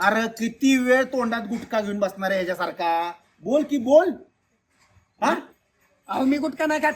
अरे किती वेळ तोंडात गुटखा घेऊन बसणार आहे ह्याच्यासारखा बोल की बोल. हा? अहो मी गुटखा नाही खात.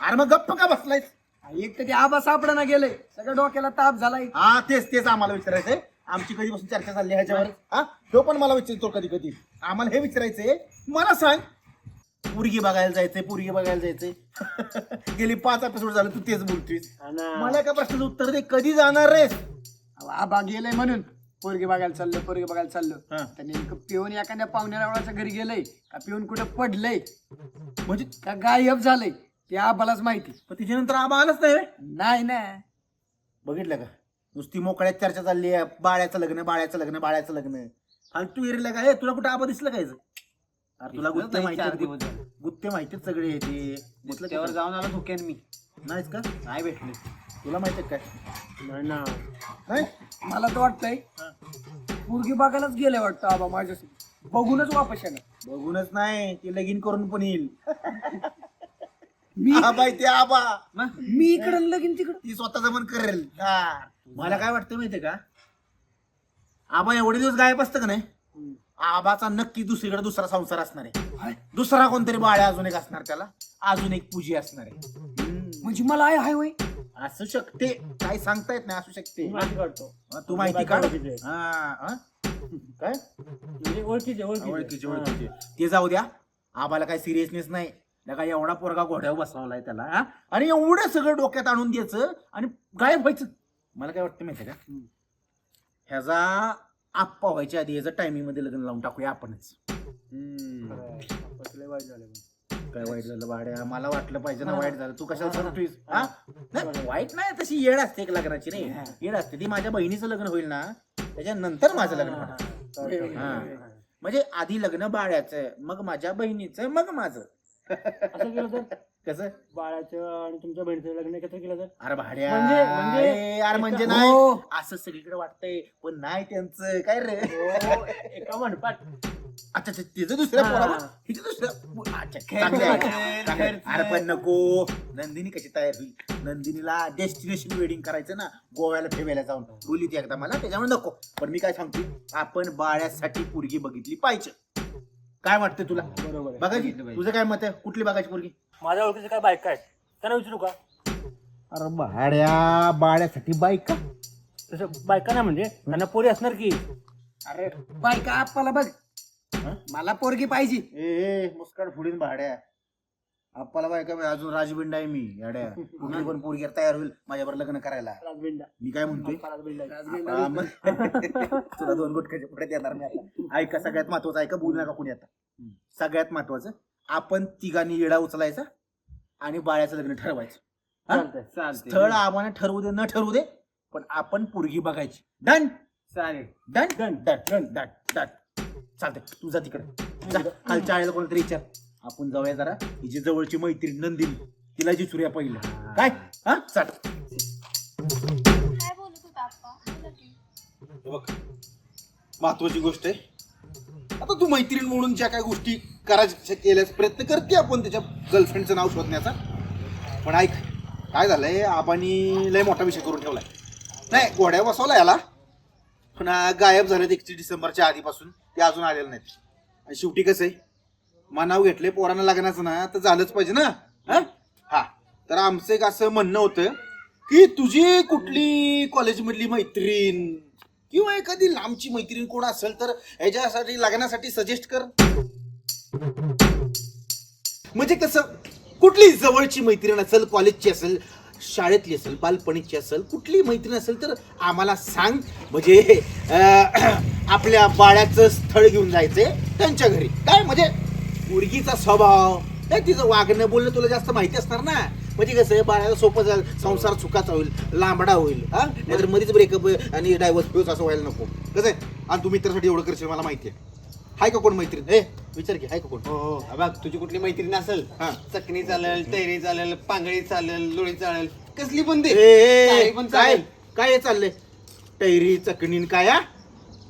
अरे मग गप्प का बसलायस? एक तर ते आबा सापडा गेले. सगळं डोक्याला ताप झालाय. हा तेच तेच आम्हाला विचारायचंय. आमची कधीपासून चर्चा चालली ह्याच्यावर? हा? तो पण मला विचारतो कधी कधी आम्हाला हे विचारायचंय मला सांग. पुरगी बघायला जायचंय पुरगी बघायला जायचंय. गेली पाच एपिसोड झालं तू तेच बोलतोयस. मला एका प्रश्नाचं उत्तर दे कधी जाणार रेस अहो, आबा गेलाय म्हणून. पोरगी बघायला चाललो पोरगी बघायला चाललो. हा. तर नेमकं पिऊन एखाद्या पाहुण्या रावळाच्या घरी गेलंय का पिऊन कुठं पडलंय? म्हणजे? का गायब झालंय? ते आबालाच माहिती. पण तिच्यानंतर आबा आलाच नाही रे. नाही ना. बघितलं का? नुसती मोकळ्यात चर्चा चालली आहे बाळ्याचं लग्न बाळ्याचं लग्न बाळ्याचं लग्न. आणि तू एरला का? हे तुला कुठं आबा दिसलं काय अरे तुला गुत्ते माहिती गुत्ते माहिती आहेत सगळे हे ते. दिसलं त्यावर का? जाऊन आलो धोक्यान मी. नाहीच का? नाही भेटले. तुला माहिती आहे काय? नाही ना. नाही मला तर वाटतंय पोरगी बघायलाच गेलंय वाटतं आबा माझ्यासोबत बघूनच वापस येणार. बघूनच नाही ते लगीन करून पण येईल. मी आबा ते आबा. मी इकडं लगीन तिकडं? ती स्वतःच पण करेल. हा. मला काय वाटतं माहितीये का? आबा एवढे दिवस गायब असतं का नाही? आबाचा नक्की दुसरीकडे दुसरा संसार असणार आहे. दुसरा कोणतरी बाळ्या अजून एक असणार त्याला. अजून एक पूजी असणार आहे. म्हणजे मला आहे हाय होय? असू शकते. काही सांगता येत नाही असू शकते. माहिती काढतो हा, तू माहिती काढ. ओळखीचे. हा, हा? काय? म्हणजे ओळखीचे ओळखीचे ओळखीचे ओळखीचे. ते जाऊ द्या. आबाला काय सिरियसनेस नाही. का एवढा पोरगा घोड्यावर बसवलाय त्याला हा? आणि एवढं सगळं डोक्यात आणून द्यायचं आणि गायब व्हायचं. मला काय वाटतं माहितीये का? ह्याचा आप्पा व्हायच्या आधी याचं टायमिंगमध्ये लग्न लावून टाकूया आपणच. लय वाईट झालं पण. काय वाईट झालं भाड्या मला वाटलं पाहिजे ना वाईट झालं. तू कशाला सांगतोयस हा? नाही वाईट नाही तशी येड असते एक लग्नाची रे येड असते. ती माझ्या बहिणीचं लग्न होईल ना त्याच्यानंतर माझं लग्न होणार. हा. म्हणजे आधी लग्न बाळ्याचं मग माझ्या बहिणीचं मग माझं. असं केलं तर? कसं? बाळाचं आणि तुमच्या बहिणीचं लग्न एकत्र केलं तर? अरे भाड्या. म्हणजे- म्हणजे- अरे म्हणजे हो. नाही. असं सगळीकडे वाटतंय पण नाही त्यांचं. काय रे? हो, एका मंडपात अच्छा अच्छा तिचं दुसऱ्या हा. पोरावर हिचं दुसऱ्या अच्छा चांगलं आहे, चांगलं आहे. अरे पण नको. नंदिनी कशी तयार होईल? नंदिनीला डेस्टिनेशन वेडिंग करायचं ना गोव्याला ठेवायला जाऊन. बोलली ती एकदा मला त्याच्यामुळे नको. पण मी काय सांगतो आपण बाळ्यासाठी पोरगी बघितली पाहिजे. काय वाटतं तुला? बरोबर आहे. बघायची तुझं काय मत आहे? कुठली बघायची पोरगी? माझ्या ओळखीचे काय बाईक काय त्यांना विचारू का? अरे भाड्या बाळ्यासाठी बाईक का तसं बायका नाही म्हणजे त्यांना पोरी असणार की? अरे बायका आप्पाला बघ? मला पोरगी पाहिजे. ए ए मुस्काड फुडीन भाड्या. आपल्याला बायका बी अजून राजबिंडा आहे मी याड्या. कुठली पण पोरगी तयार होईल माझ्यावर लग्न करायला. राजबिंडा. मी काय म्हणतोय? हा, मग. तुला दोन गुटख्याच्या पुढे देणार मी आता. ऐका सगळ्यात महत्वाचं ऐका बोलू नका कुणी आता. सगळ्यात महत्वाचं आपण तिघांनी येडा उचलायचा आणि बाळ्याचं लग्न ठरवायचं. हा? चालतंय चालतंय. स्थळ आव्हाने ठरवू दे न ठरवू दे पण आपण पोरगी बघायची. डन चालेल. Done done done done done done चालतंय तू जा तिकडे. जा खालच्या आळ्याला कोणतरी विचार. आपण जाऊया जरा हिची जवळची मैत्रीण नंदिनी. तिला जी सूर्या पहिलं. काय? हा? चाल. काय बोलत होता आप्पा? बोला की. हे बघ महत्वाची गोष्ट आहे. आता तू मैत्रीण म्हणून ज्या काही गोष्टी करायच्या केल्याचा प्रयत्न करते आपण त्याच्या गर्लफ्रेंडचं नाव शोधण्याचा. पण ऐक काय झालंय? आबानी लय मोठा विषय करून ठेवलाय. नाही घोड्या बसवला याला. पण हा गायब झालेत एकतीस डिसेंबरच्या आधीपासून. ते अजून आलेलं नाहीत. आणि शेवटी कसं आहे मनाव घेतले पोरांना लग्नाचं ना तर झालंच पाहिजे ना? हा? हा. तर आमचं एक असं म्हणणं होतं की तुझी कुठली कॉलेजमधली मैत्रीण किंवा एखादी लांबची मैत्रीण कोण असेल तर ह्याच्यासाठी लग्नासाठी सजेस्ट कर. म्हणजे कसं कुठली जवळची मैत्रीण असेल कॉलेजची असेल शाळेतली असेल बालपणीची असेल कुठली मैत्रीण असेल तर आम्हाला सांग. म्हणजे अं, आपल्या बाळ्याचं स्थळ घेऊन जायचंय त्यांच्या घरी. काय? म्हणजे मुलगीचा स्वभाव. काय तिचं वागणं बोलणं तुला जास्त माहिती असणार ना? म्हणजे कसं आहे बाळाला सोपं जाईल संसार सुखाचा होईल लांबडा होईल हा? नाहीतर मध्येच ब्रेकअप आणि डायव्हर्स पिऊस असं व्हायला नको. कसं आहे? आणि तू मित्रासाठी एवढं करशील मला माहिती आहे. हाय का कोण मैत्रीण? ए विचार की हाय का कोण? हो हो. हा बघ तुझी कुठली मैत्रीण असेल हा. चकणी चालेल तैरी चालेल पांगळी चालेल लोणी चालेल कसली पण दे. ए, ए, काही पण काय? चालेल. काय हे चाललंय टैरी चकणीन काय हा?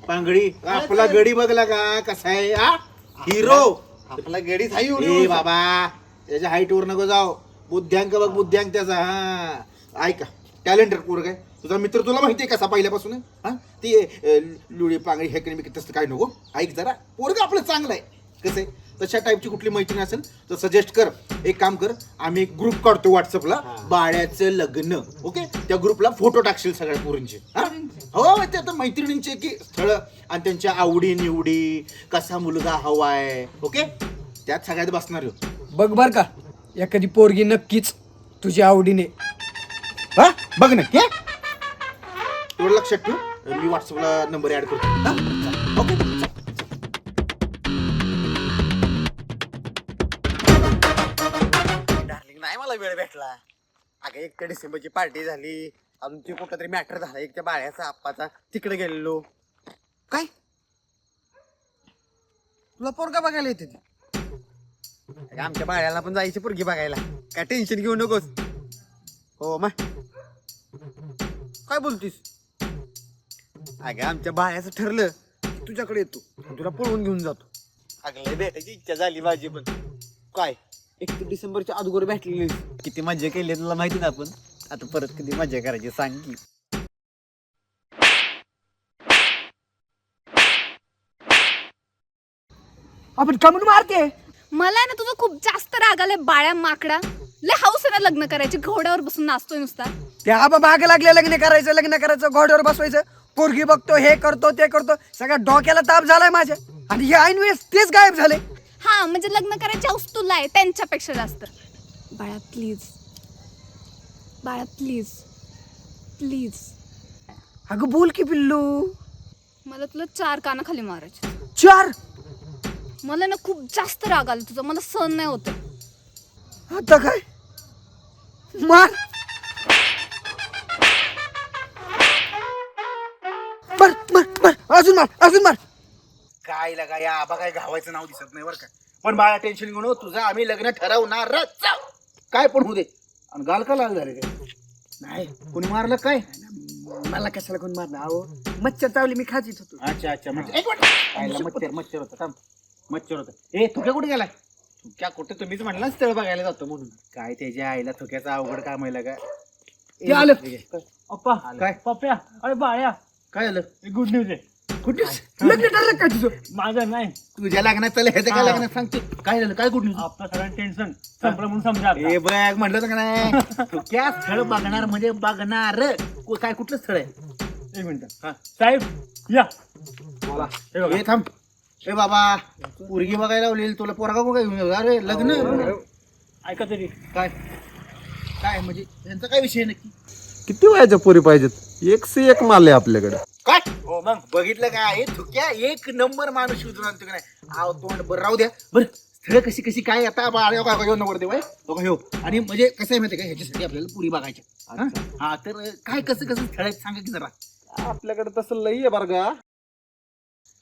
पांगडी आपला. गडी बघला का? कसा आहे? हा? हिरो. आपला गडीच हाई ए बाबा. त्याच्या हाईट वर नको जाऊ. बुद्ध्यांक बघ बुद्ध्यांक त्याचा. हा. ऐका टॅलेंटेड पोरग आहे. तुझा मित्र तुला माहिती आहे कसा पहिल्यापासून? हा? ते अं, लुळी पांगडी हे मी तसं काय नको. ऐक जरा. पोरग आपलं चांगलं आहे. कसं आहे? तशा टाईपची कुठली मैत्रीण असेल तर सजेस्ट कर. एक काम कर. आम्ही एक ग्रुप काढतो व्हॉट्सअपला बाळ्याचं लग्न. ओके त्या ग्रुपला फोटो टाकशील सगळ्या पोरींचे. हा? हो ते आता मैत्रिणींचे की स्थळं आणि त्यांच्या आवडी निवडी कसा मुलगा हवाय ओके त्यात सगळ्यात बसणार ह्यो. बघ बर का एखादी पोरगी नक्कीच तुझ्या आवडीने. हा? बघ ना के एवढं लक्षात ठेव. मी व्हॉट्सअपला नंबर ऍड करतो. हा? ओके डार्लिंग नाही मला वेळ भेटला. अगं एक तर डिसेंबरची पार्टी झाली. अजून ते तरी मॅटर झाला. एक त्या बाळ्याचा आप्पाचा. तिकडे गेलेलो. काय? तुला पोरगा बघायला येते ती. अगं, आमच्या बाळ्याला पण जायची पोरगी बघायला. काय टेन्शन घेऊ नकोस. हो मग काय बोलतीस? अगं आमच्या बाळ्याचं ठरलं की तुझ्याकडे येतो. आणि तुला पळवून घेऊन जातो. अगले भेटायची इच्छा झाली माझी पण. काय? एकतीस डिसेंबरच्या अगोदर भेटलेली किती मजा केली तुला माहिती ना आपण? आता परत कधी मजा करायची सांग की आपण कमून मारते. मला आहे ना तुझं खूप जास्त राग आलाय बाळ्या माकडा. लय हाऊस आहे ना लग्न करायची घोड्यावर बसून नाचतोय नुसता. त्या आबा मागे लागले लग्न करायचं लग्न करायचं घोड्यावर बसवायचं. पोरगी बघतो हे करतो ते करतो. सगळ्या डोक्याला ताप झालाय माझ्या. आणि हे ऐन वेळेस तेच गायब झाले. हा म्हणजे लग्न करायची हाऊस तुला आहे त्यांच्यापेक्षा जास्त. बाळा प्लीज बाळा प्लीज प्लीज अगं बोल की पिल्लू. मला तुला चार कानाखाली मारायचे. चार? मला ना खूप जास्त राग आला तुझा. मला सहन नाही होत. आता काय? मार. बर बर बर अजून मार अजून मार. काय लगा या आबा काय घावायचं नाव दिसत नाही बरं का. पण बाळा टेन्शन घेऊन तुझं आम्ही लग्न ठरवणारच. काय पण होऊ दे. आणि गाल का लाल झाले काय? नाही कोणी मारलं काय? मला कशाला कोण मारणार अहो मच्छर चावली मी खाजीत होतो. अच्छा अच्छा म्हणजे एक मिनिट. मच्छर मच्छर होता. थांब. मच्छर होता. ए तुक्या कुठे गेलाय? तुक्या कुठे? तुम्हीच म्हणला स्थळ बघायला जातो म्हणून. काय त्याच्या आईला थुक्याचा अवघड काम आहे का ते आलं. अप्पा काय? पप्प्या अरे बाळ्या. काय झालं गुड न्यूज आहे. कुठे लग्न ठरलं का तुझं? माझं नाही. तुझ्या लग्नात चाललं ह्याचं काय लग्नात? सांगते काय झालं? काय आपलं सगळं टेन्शन संपलं म्हणून समजा आता. ए बघ म्हटलं होतं का नाही? तू त्या स्थळ बघणार म्हणजे बघणार. को- काय कुठलं स्थळ आहे? एक मिनिट. साहेब या. बोला हे बघा. ए थांब. ए बाबा पोरगी बघायला लावलेली तुला पोरगा बघाय घेऊन येऊ. अरे लग्न. ऐका तरी. काय? काय म्हणजे यांचा काय विषय नक्की? किती वयाच्या पोरी पाहिजेत? एक से एक माल आहे आपल्याकडे. काय मग बघितलं काय हे थुक्या एक नंबर माणूस शोधून आणतो का नाही? आव तोंड बरं राहू द्या. बरं स्थळ कशी कशी काय आता बाळा का घेऊन नंबर देवाय का हो आणि म्हणजे कसं आहे माहिती का? ह्याच्यासाठी आपल्याला पुरी बघायच्या हा? हा तर काय कसं कसं स्थळ सांगा की जरा. आपल्याकडे तसं लई आहे बरं का.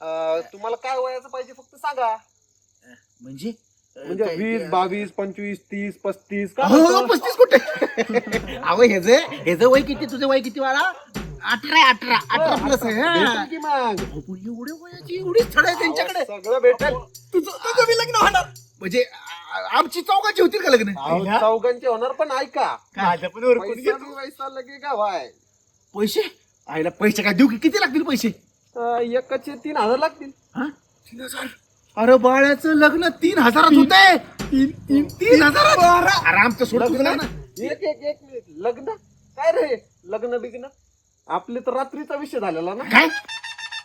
अं, तुम्हाला काय वयाचं पाहिजे फक्त सांगा. म्हणजे? अं, म्हणजे काय- वीस बावीस पंचवीस तीस पस्तीस का हो म्हणतो? पस्तीस कुठे? अहो हेच हेच वय किती तुझं वय किती वाळा अठरा अठरा. अठरा प्लस आहे हा. भेटेल की मग? अहो, पण एवढ्या वयाची एवढी स्थळ आहे त्यांच्याकडे. सगळं भेटेल. तुझं तुझं बी लग्न होणार. म्हणजे आ- आमची चौकाची होतील का लग्न? अहो, चौघांचे होणार पण ऐका. माझ्या पण वर कोणी पैसा घेतो? बी पैसा लगे आईला पैसे काय देऊ की? किती लागतील पैसे? अं, एकाचे तीन हजार लागतील. हा? तीन हजार. अरे बाळ्याचं लग्न तीन हजारात होत आहे तीन तीन तीन हजारात. अरे आमचं सोडून लग्न? ना. एक एक एक मिनिट. लग्न? काय रे? लग्न बिग्न आपले तर रात्रीचा विषय झालेला ना. काय?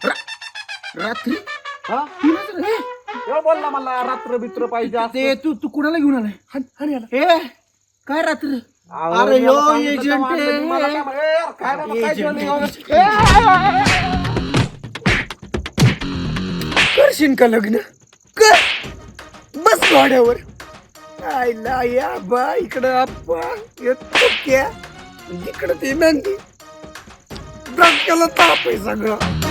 रा- रात्री? हा? तीन हजार हे? एवढं बोल ना मला रात्र बित्र पाहिजे असं. ते तू तू कुणाला घेऊन आलाय? याला. ए काय रात्र? अरे सांगितलं तेव्हा आणलं आहे. काय म्हण- ए, यार, काय बाबा. एवढं? करशील का लग्न? कर. बस घोड्यावर. आईला या बा इकडं आप्पा येतो क्या? इकडं ते नंदी डोक्याला ताप आहे सगळं.